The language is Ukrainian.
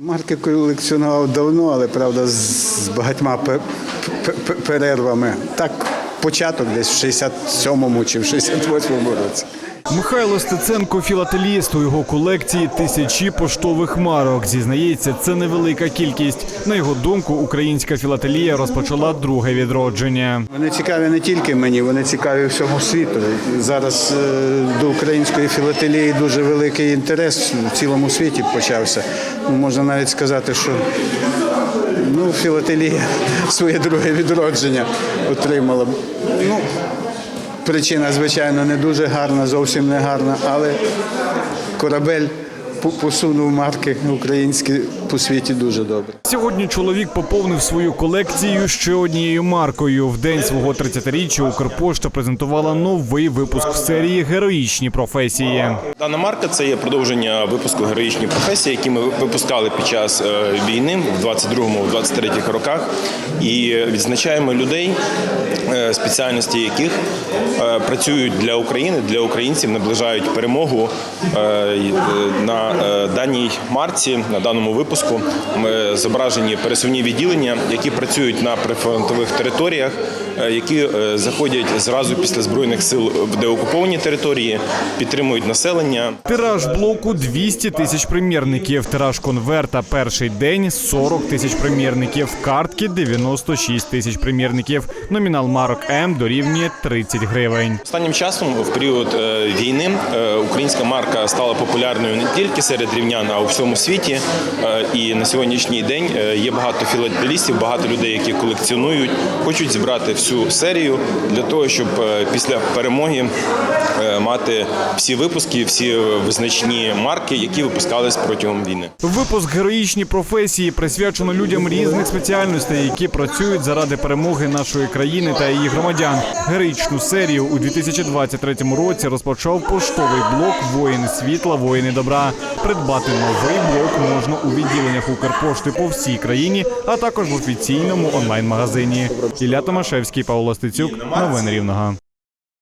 Марки колекціонував давно, але правда з багатьма пе- пе- пе- перервами. Так, початок десь в 67-му чи в 68-му році. Михайло Стеценко філателіст. У його колекції тисячі поштових марок. Зізнається, це невелика кількість. На його думку, українська філателія розпочала друге відродження. Вони цікаві не тільки мені, вони цікаві всьому світу. Зараз е, до української філателії дуже великий інтерес в цілому світі почався. Ну, можна навіть сказати, що ну, філателія своє друге відродження отримала. Ну, причина, звичайно, не дуже гарна, зовсім не гарна, але корабель посунув марки українські по світі дуже добре. Сьогодні чоловік поповнив свою колекцію ще однією маркою. В день свого 30-річчя Укрпошта презентувала новий випуск в серії Героїчні професії. Дана марка це є продовження випуску героїчні професії, які ми випускали під час е, війни в 22-23 роках, і відзначаємо людей, е, спеціальності яких е, працюють для України, для українців, наближають перемогу на даній марці, на даному випуску. Ми зображені пересувні відділення, які працюють на прифронтових територіях, е, які е, заходять зразу після збройних сил в деокуповані території, підтримують населення. Тираж блоку 200 тисяч примірників. Тираж конверта перший день 40 тисяч примірників. Картки 96 тисяч примірників. Номінал марок М дорівнює 30 гривень. Останнім часом, в період е, війни, українська марка стала популярною не тільки серед рівнян, а у всьому світі. І на сьогоднішній день е, є багато філателістів, багато людей, які колекціонують, хочуть зібрати всю серію для того, щоб е, після перемоги е, мати всі випуски, всі визначні марки, які випускались протягом війни. Випуск героїчні професії присвячено людям різних спеціальностей, які працюють заради перемоги нашої країни та її громадян. Героїчну серію у 2023 році розпочав поштовий блок Воїни світла, воїни добра. Придбати новий блок можна у відділеннях Укрпошти по всій країні, а також в офіційному онлайн-магазині. Ілля Томашевський, Павло Стецюк, новини Рівного.